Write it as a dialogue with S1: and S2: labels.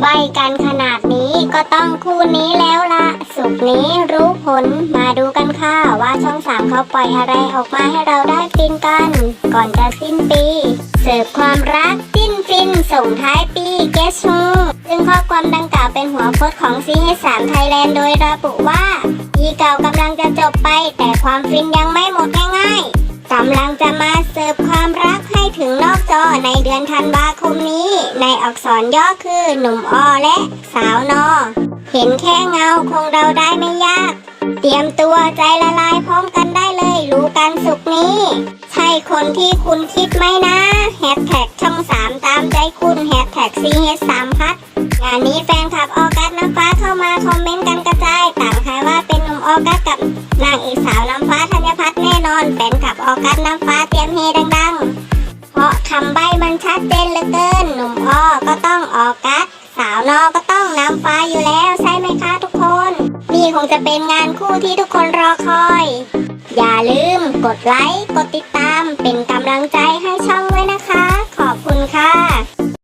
S1: ใบกันขนาดนี้ก็ต้องคู่นี้แล้วละสุกนี้รู้ผลมาดูกันค่ะ ว่าช่องสามเขาปล่อยอะไรออกมาให้เราได้ฟินกัน ก่อนจะสิ้นปี เสิร์ฟความรักจิ้นฟินส่งท้ายปีเกส o ซึ่งข้อความดังกล่าวเป็นหัวโพสของ CH3 Thailand โดยระบุว่าปีเก่ากำลังจะจบไป แต่ความฟินยังไม่หมดง่ายๆกำลังจะมาเสิร์ฟ เดือนธันวาคมนี้ ในอักษรย่อคือหนุ่มอและสาวนอ เห็นแค่เงาคงเราได้ไม่ยาก เตรียมตัวใจละลายพร้อมกันได้เลย รู้กันสุกนี้ ใช่คนที่คุณคิดไหมนะแฮชแท็กช่อง3ตามใจคุณแฮชแท็ก CH3 พัดงานนี้แฟนคลับออกัสน้ำฟ้าเข้ามาคอมเมนต์กันกระจายต่างทายว่าเป็นหนุ่มออกัสกับนางเอกสาวน้ำฟ้าธัญพัฒน์แน่นอนแฟนคลับออกัสน้ำฟ้าเตรียมเฮดังๆ ชัดเจนเหลือเกิน หนุ่มออก็ต้องออกัสสาวนอก็ต้องน้ำฟ้าอยู่แล้วใช่ไหมคะทุกคน นี่คงจะเป็นงานคู่ที่ทุกคนรอคอย อย่าลืมกดไลค์ กดติดตามเป็นกำลังใจให้ช่องด้ว